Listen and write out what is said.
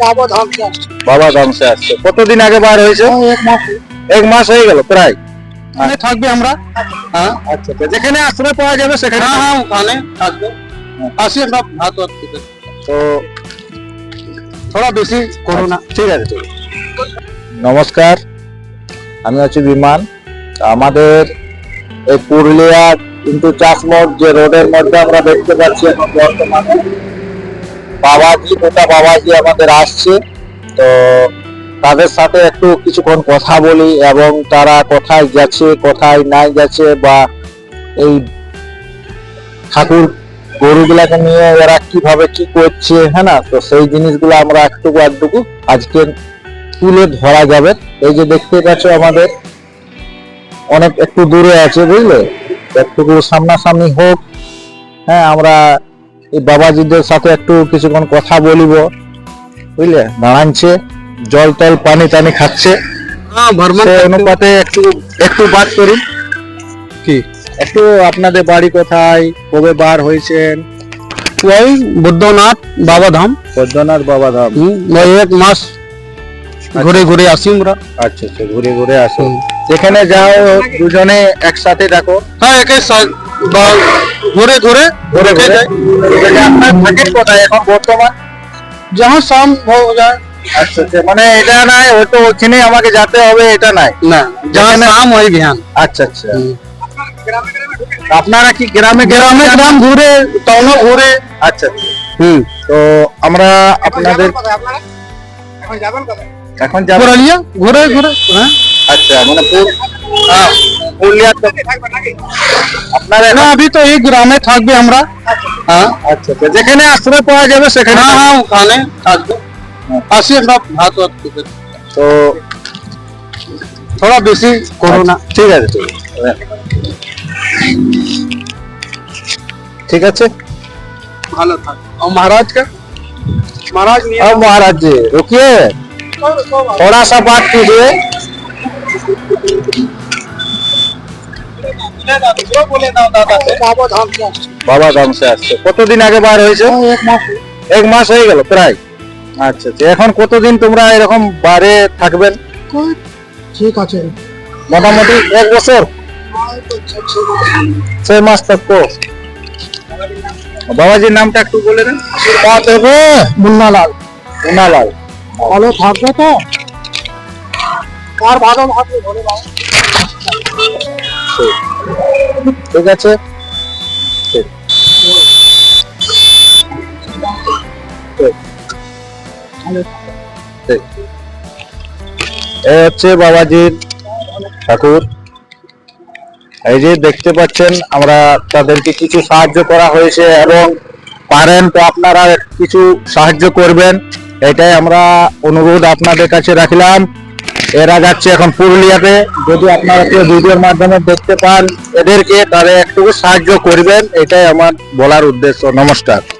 বাবা ধ্বংসে। আসছে কতদিন আগে বার হয়েছে? এক মাস হয়ে গেল প্রায়। মানে থাকবে আমরা। হ্যাঁ। আচ্ছা, যেখানে আশ্রয় পাওয়া যাবে সেখানে হ্যাঁ, হ্যাঁ, ওখানে থাকবে। আসি ভাত তো করো না। আচ্ছা, ঠিক আছে নমস্কার আমি আছি বিমান। আমাদের এই পুরুলিয়া কিন্তু চাষমোড় যে রোডের মধ্যে আমরা দেখতে পাচ্ছি এখন বর্তমানে বাবাজি, মোটা বাবাজি আমাদের আসছে। তো তাদের সাথে একটু কিছুক্ষণ কথা বলি এবং তারা কোথায় গেছে, কোথায় নাই গেছে বা এই ঠাকুর গরুগুলাকে নিয়ে এরা কীভাবে কি করছে হ্যাঁ না? তো সেই জিনিসগুলো আমরা একটুকু একটুকু আজকে তুলে ধরা যাবে। এই যে দেখতে পাচ্ছ আমাদের, অনেক একটু দূরে আছে, বুঝলে? একটুকু সামনাসামনি হোক হ্যাঁ আমরা এই বাবাজিদের সাথে একটু কিছুক্ষণ কথা বলিব। বুঝলে? দাঁড়ানছে জল টল পানি টানি খাচ্ছে। হ্যাঁ অনুপাতে একটু একটু বাদ করুন কি? একটু আপনাদের বাড়ি কোথায়? কবে বার হয়েছেন? ওই বুদ্ধনাথ বাবা ধাম। পদ্মনাথ বাবা ধাম। হুম, ওই এক মাস ঘুরে ঘুরে আসি আমরা। আচ্ছা আচ্ছা ঘুরে ঘুরে আসো যেখানে যাও দুজনে একসাথে দেখো হ্যাঁ একে সা- বা ঘুরে ঘুরে ঘুরে ঘুরে। কোথায় এখন বর্তমান? যাহা আচ্ছা, সাম আচ্ছা মানে এটা নাই হয়তো ওখানে আমাকে যেতে হবে এটা নাই। না যাহা নাম হয় ধ্যান আচ্ছা আচ্ছা। আপনারা কি গ্রামে গ্রামে গ্রাম ঘুরে টাউনে ঘুরে। আচ্ছা, আচ্ছা হুম। তো আমরা আপনাদের এখন যাবেন এখন ঘুরে ঘুরে হ্যাঁ। আচ্ছা মানে হ্যাঁ। হ্যাঁ, পুরুলিয়া তো থাকবেন নাকি? আপনারা না अभी तो एक গ্রামে থাকবে আমরা হ্যাঁ আচ্ছা আচ্ছা যেখানে আশ্রয় পাওয়া যাবে সেখানে হ্যাঁ হ্যাঁ ওখানে থাকবে আসি আমরা ভাত ভাত খেতে তো থোড়া বেশি করো না ঠিক আছে ঠিক আছে ঠিক আছে ভালো থাক और महाराज का महाराज नहीं अब महाराज जी रुकिए थोड़ा सा बात कीजिए বাবা से আসছে। কতদিন আগে বার হয়েছে? এক মাস এক মাস হয়ে গেল প্রায়? আচ্ছা আচ্ছা। এখন কতদিন তোমরা এরকম বারে থাকবেন? ঠিক আছে। মোটামুটি এক বছর? ছয় মাস থাকব বাবাজির নামটা একটু বলে দেন। মুন্নালাল। সোনালাল ভালো থাকবে তো? আর ভালো থাকবে বলে ঠিক আছে। এই হচ্ছে বাবাজির ঠাকুর। এই যে দেখতে পাচ্ছেন, আমরা তাদেরকে কিছু সাহায্য করা হয়েছে এবং পারেন তো আপনারা কিছু সাহায্য করবেন। এটাই আমরা অনুরোধ আপনাদের কাছে রাখলাম। এরা যাচ্ছে এখন পুরুলিয়াতে। যদি আপনারা কেউ ভিডিওর মাধ্যমে দেখতে পান এদেরকে তারা একটু সাহায্য করবেন, এটাই আমার বলার উদ্দেশ্য। নমস্কার।